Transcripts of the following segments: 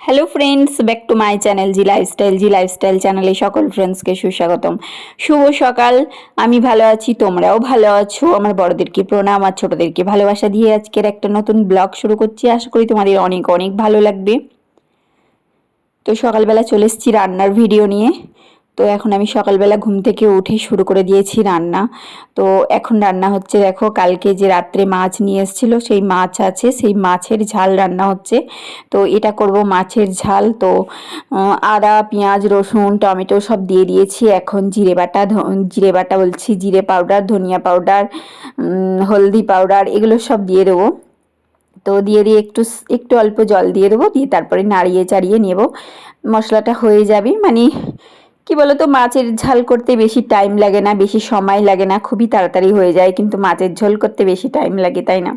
Hello friends back to my channel G lifestyle G lifestyle চ্যানেলে সকল ফ্রেন্ডসকে সুস্বাগতম। শুভ সকাল, আমি ভালো আছি, তোমরাও ভালো আছো? আমার বড়দেরকে প্রণাম, আর ছোটদেরকে ভালোবাসা দিয়ে আজকের একটা নতুন ব্লগ শুরু করছি। আশা করি তোমাদের অনেক অনেক ভালো লাগবে। তো সকালবেলা চলে এসেছি রান্নার ভিডিও নিয়ে। তো এখন আমি সকালবেলা ঘুম থেকে উঠে শুরু করে দিয়েছি রান্না। তো এখন রান্না হচ্ছে দেখো, কালকে যে রাত্রে মাছ নিয়ে এসেছিল সেই মাছ আছে, সেই মাছের ঝাল রান্না হচ্ছে। তো এটা করব মাছের ঝাল। তো আদা, পেঁয়াজ, রসুন, টমেটো সব দিয়ে দিয়েছি। এখন জিরে বাটা জিরে বাটা বলছি, জিরে পাউডার, ধনিয়া পাউডার হলদি পাউডার এগুলো সব দিয়ে দেবো। তো দিয়ে দিয়ে একটু একটু অল্প জল দিয়ে দেবো, দিয়ে তারপরে নাড়িয়ে চাড়িয়ে নেব। মশলাটা হয়ে যাবে মানে কি বলতো, মাছের ঝাল করতে বেশি টাইম লাগে না, বেশি সময় লাগে না, খুবই তাড়াতাড়ি হয়ে যায়, কিন্তু মাছের ঝোল করতে বেশি টাইম লাগে, তাই না?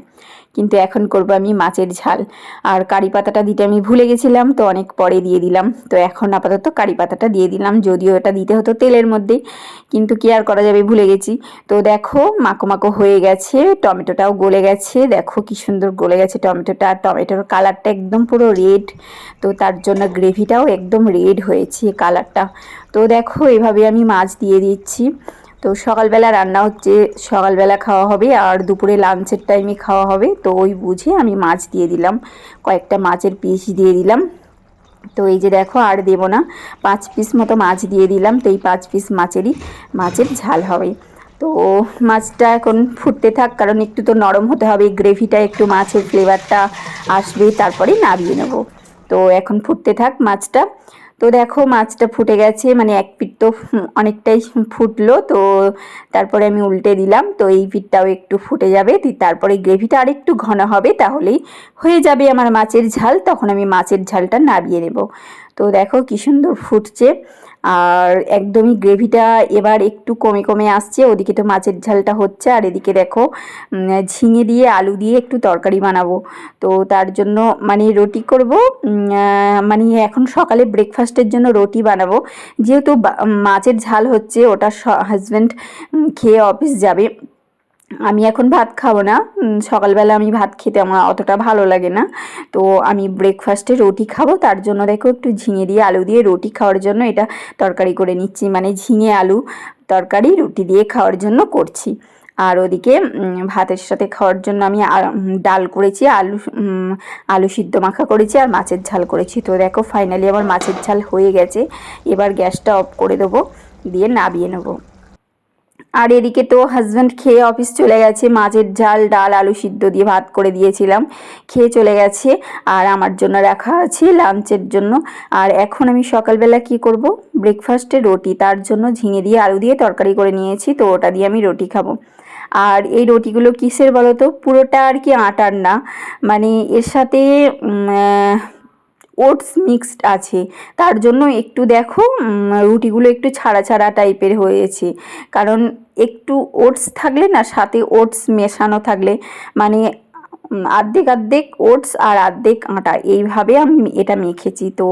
কিন্তু এখন করব আমি মাছের ঝাল। আর কারি পাতাটা দিতে আমি ভুলে গেছিলাম, তো অনেক পরে দিয়ে দিলাম। তো এখন আপাতত কারি পাতাটা দিয়ে দিলাম, যদিও এটা দিতে হতো তেলের মধ্যে, কিন্তু কি আর করা যাবে ভুলে গেছি। তো দেখো, মাখো মাখো হয়ে গেছে, টমেটোটাও গলে গেছে, দেখো কি সুন্দর গলে গেছে টমেটোটা। আর টমেটোর কালারটা একদম পুরো রেড, তো তার জন্য গ্রেভিটাও একদম রেড হয়েছে কালারটা। তো দেখো, এভাবে আমি মাছ দিয়ে দিচ্ছি। তো সকালবেলা রান্না হচ্ছে, সকালবেলা খাওয়া হবে আর দুপুরে লাঞ্চের টাইমে খাওয়া হবে। তো ওই বুঝে আমি মাছ দিয়ে দিলাম, কয়েকটা মাছের পিস দিয়ে দিলাম। তো এই যে দেখো, আর দেবো না, পাঁচ পিস মতো মাছ দিয়ে দিলাম। তো এই পাঁচ পিস মাছেরই, মাছের ঝাল হবে। তো মাছটা এখন ফুটতে থাক, কারণ একটু তো নরম হতে হবে, গ্রেভিটা, একটু মাছের ফ্লেভারটা আসবে, তারপরে নামিয়ে নেব। তো এখন ফুটতে থাক মাছটা। তো দেখো মাছটা ফুটে গেছে মানে এক পিঠ তো অনেকটাই ফুটলো, তো তারপরে আমি উল্টে দিলাম, তো এই পিঠটাও একটু ফুটে যাবে তারপরে গ্রেভিটা আর একটু ঘন হবে, তাহলেই হয়ে যাবে আমার মাছের ঝাল, তখন আমি মাছের ঝালটা নাবিয়ে নেব। তো দেখো কি সুন্দর ফুটছে। আর একদমই গ্রেভিটা এবার একটু কমে কমে আসছে। ওদিকে তো মাছের ঝালটা হচ্ছে আর এদিকে দেখো ঝিঙে দিয়ে, আলু দিয়ে একটু তরকারি বানাবো। তো তার জন্য মানে রুটি করব মানে এখন সকালে ব্রেকফাস্টের জন্য রুটি বানাবো। যেহেতু মাছের ঝাল হচ্ছে, ওটা হাজব্যান্ড খেয়ে অফিস যাবে। আমি এখন ভাত খাব না। সকালবেলা আমি ভাত খেতে আমার অতটা ভালো লাগে না। তো আমি ব্রেকফাস্টে রুটি খাব। তার জন্য দেখো একটু ঝিঙে দিয়ে আলু দিয়ে রুটি খাওয়ার জন্য এটা তরকারি করে নিচ্ছি। মানে ঝিঙে আলু তরকারি রুটি দিয়ে খাওয়ার জন্য করছি। আর ওদিকে ভাতের সাথে খাওয়ার জন্য আমি ডাল করেছি, আলু আলু সিদ্ধ মাখা করেছি আর মাছের ঝাল করেছি। তো দেখো ফাইনালি আমার মাছের ঝাল হয়ে গেছে। এবার গ্যাসটা অফ করে দেবো, দিয়ে নাবিয়ে নেব। আর এদিকে তো হাজব্যান্ড খেয়ে অফিস চলে গেছে। মাছের ঝাল, ডাল, আলু সিদ্ধ দিয়ে ভাত করে দিয়েছিলাম। খেয়ে চলে গেছে। আর আমার জন্য রাখা আছে লাঞ্চের জন্য। আর এখন আমি সকালবেলা কি করব? ব্রেকফাস্টে রুটি। তার জন্য ঝিঙে দিয়ে আলু দিয়ে তরকারি করে নিয়েছি। তো ওটা দিয়ে আমি রুটি খাব। আর এই রুটিগুলো কিসের বলো তো পুরোটা আর কি আটার না। মানে এর সাথে ওটস মিক্সড আছে। তার জন্য একটু দেখো রুটিগুলো একটু ছাড়া ছাড়া টাইপের হয়েছে। কারণ একটু ওটস থাকলে না, সাথে ওটস মেশানো থাকলে মানে আর্ধেক আর্ধেক ওটস আর আর্ধেক আটা। এইভাবে আমি এটা মেখেছি। তো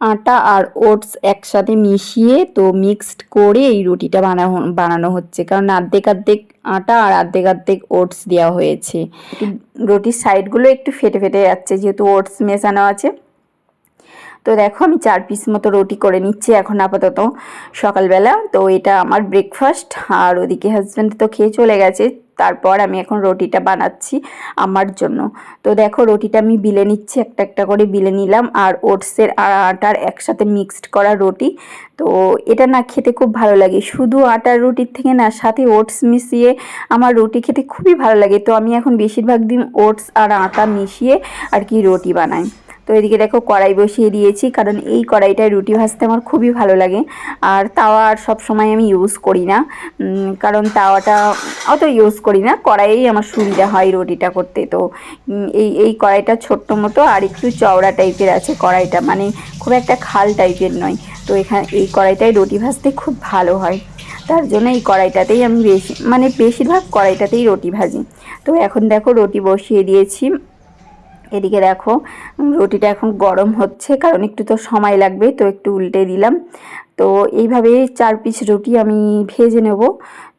আটা আর ওটস একসাথে মিশিয়ে তো মিক্সড করে এই রুটিটা বানানো বানানো হচ্ছে। কারণ আর্ধেক আর্ধেক আটা আর আর্ধেক আর্ধেক ওটস দেওয়া হয়েছে। রুটির সাইডগুলো একটু ফেটে ফেটে যাচ্ছে, যেহেতু ওটস মেশানো আছে। তো দেখো, আমি চার পিস মতো রুটি করে নিচ্ছি এখন আপাতত। সকালবেলা তো এটা আমার ব্রেকফাস্ট আর ওদিকে হাজব্যান্ড তো খেয়ে চলে গেছে। তারপর আমি এখন রুটিটা বানাচ্ছি আমার জন্য। তো দেখো রুটিটা আমি বিলে নিচ্ছি, একটা একটা করে বিলে নিলাম আর ওটসের আর আটার একসাথে মিক্সড করা রুটি। তো এটা না খেতে খুব ভালো লাগে, শুধু আটার রুটির থেকে না, সাথে ওটস মিশিয়ে আমার রুটি খেতে খুবই ভালো লাগে। তো আমি এখন বেশিরভাগ দিন ওটস আর আটা মিশিয়ে আর কি রুটি বানাই। তো এদিকে দেখো কড়াই বসিয়ে দিয়েছি, কারণ এই কড়াইটায় রুটি ভাজতে আমার খুবই ভালো লাগে। আর তাওয়া আর সময় আমি ইউজ করি না। কারণ তাওয়াটা অত ইউজ করি না, কড়াইয়েই আমার সুবিধা হয় রুটিটা করতে। তো এই এই কড়াইটা ছোট্ট মতো আর একটু চওড়া টাইপের আছে কড়াইটা মানে খুব একটা খাল টাইপের নয়। তো এখানে এই কড়াইটায় রুটি ভাজতে খুব ভালো হয়। তার জন্য এই কড়াইটাতেই আমি বেশি মানে বেশিরভাগ কড়াইটাতেই রুটি ভাজি। তো এখন দেখো রুটি বসিয়ে দিয়েছি। এদিকে দেখো রুটিটা এখন গরম হচ্ছে, কারণ একটু তো সময় লাগবে, তো একটু উল্টে দিলাম। তো এইভাবে চার পিস রুটি আমি ভেজে নেব।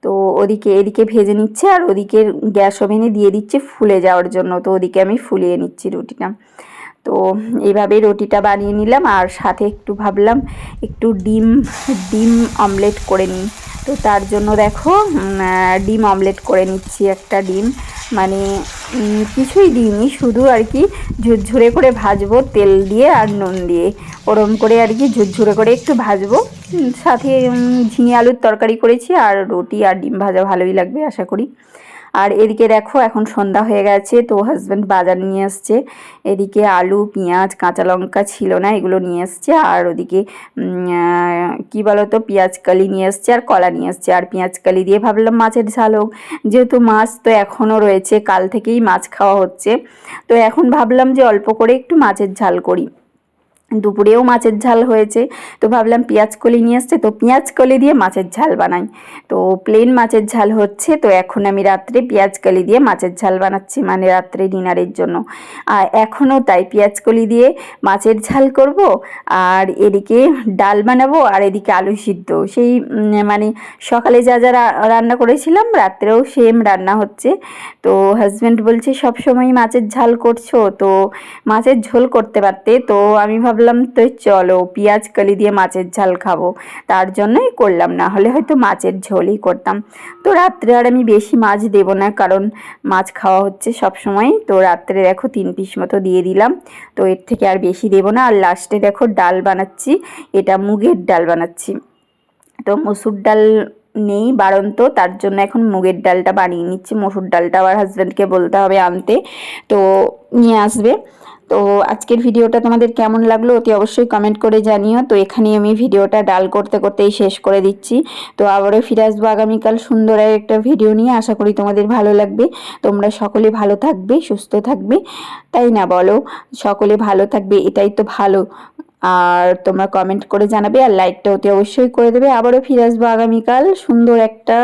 তো ওদিকে, এদিকে ভেজে নিচ্ছে, আর ওদিকে গ্যাস ওভেনে দিয়ে দিচ্ছে ফুলে যাওয়ার জন্য। তো ওদিকে আমি ফুলিয়ে নিচ্ছি রুটিটা। তো এইভাবে রুটিটা বানিয়ে নিলাম, আর সাথে একটু ভাবলাম একটু ডিম ডিম অমলেট করে নিই। তো তার জন্য দেখো ডিম অমলেট করে নিচ্ছি একটা ডিম। মানে কিছুই দিইনি, শুধু আর কি ঝুরঝুরে করে ভাজবো তেল দিয়ে আর নুন দিয়ে। ওরম করে আর কি ঝুরঝুরে করে একটু ভাজবো। সাথে ঝিঙে আলুর তরকারি করেছি আর রুটি আর ডিম ভাজা ভালোই লাগবে আশা করি। আর এদিকে দেখো, এখন সন্ধ্যা হয়ে গেছে, তো হাজব্যান্ড বাজার নিয়ে আসছে। এদিকে আলু, পেঁয়াজ, কাঁচা লঙ্কা ছিল না, এগুলো নিয়ে আসছে। আর ওদিকে কি বলতো, পেঁয়াজ কালি নিয়ে আসছে আর কলা নিয়ে আসছে। আর পেঁয়াজ কালি দিয়ে ভাবলাম মাছের ঝাল হোক। যেহেতু মাছ তো এখনও রয়েছে, কাল থেকেই মাছ খাওয়া হচ্ছে। তো এখন ভাবলাম যে অল্প করে একটু মাছের ঝাল করি। দুপুরেও মাছের ঝাল হয়েছে। তো ভাবলাম পেঁয়াজ কলি নিয়ে আসছে, তো পেঁয়াজ কলি দিয়ে মাছের ঝাল বানাই। তো প্লেন মাছের ঝাল হচ্ছে, তো এখন আমি রাত্রে পেঁয়াজ কলি দিয়ে মাছের ঝাল বানাচ্ছি মানে রাত্রে ডিনারের জন্য। আর এখনও তাই পেঁয়াজ কলি দিয়ে মাছের ঝাল করব, আর এদিকে ডাল বানাবো, আর এদিকে আলু সিদ্ধ। সেই মানে সকালে যা যা রান্না করেছিলাম, রাত্রেও সেম রান্না হচ্ছে। তো হাজব্যান্ড বলছে সব সময় মাছের ঝাল করছ? তো মাছের ঝোল করতে পারতে, তো আমি ভাব ভাবলাম, তো চলো, পেঁয়াজ কালি দিয়ে মাছের ঝাল খাব। তার জন্যই করলাম, না হলে হয়তো মাছের ঝোলই করতাম। তো রাত্রে আর আমি বেশি মাছ দেবো না, কারণ মাছ খাওয়া হচ্ছে সব সময় তো রাত্রে দেখো, তিন পিস মতো দিয়ে দিলাম। তো এর থেকে আর বেশি দেবো না। আর লাস্টে দেখো, ডাল বানাচ্ছি। এটা মুগের ডাল বানাচ্ছি। তো মসুর ডাল নেই বাড়ন্ত, তার জন্য এখন মুগের ডালটা বানিয়ে নিচ্ছি। মসুর ডালটা আবার হাজব্যান্ডকে বলতে হবে আনতে। তো নিয়ে আসবে। তো আজকের ভিডিওটা তোমাদের কেমন লাগল অতি অবশ্যই কমেন্ট করে জানিও। তো এখানেই আমি ভিডিওটা ডাল করতে করতেই শেষ করে দিচ্ছি। তো আবারও ফিরে আসব আগামীকাল সুন্দর একটা ভিডিও নিয়ে। আশা করি তোমাদের ভালো লাগবে। তোমরা সকলে ভালো থাকবে, সুস্থ থাকবে। তাই না বলো? সকলে ভালো থাকবে, এটাই তো ভালো। আর তোমরা কমেন্ট করে জানাবে আর লাইকটা অতি অবশ্যই করে দেবে। আবারও ফিরে আসব আগামীকাল সুন্দর একটা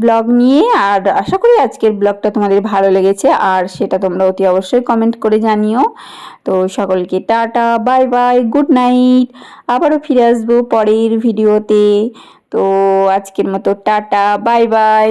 ব্লগ নিয়ে। আর আশা করি আজকের ব্লগটা তোমাদের ভালো লেগেছে। আর সেটা তোমরা অতি অবশ্যই কমেন্ট করে জানিও। তো সকলকে tata bye bye good night আবারও ফিরে আসব পরের ভিডিওতে তো আজকের মতো টাটা বাই বাই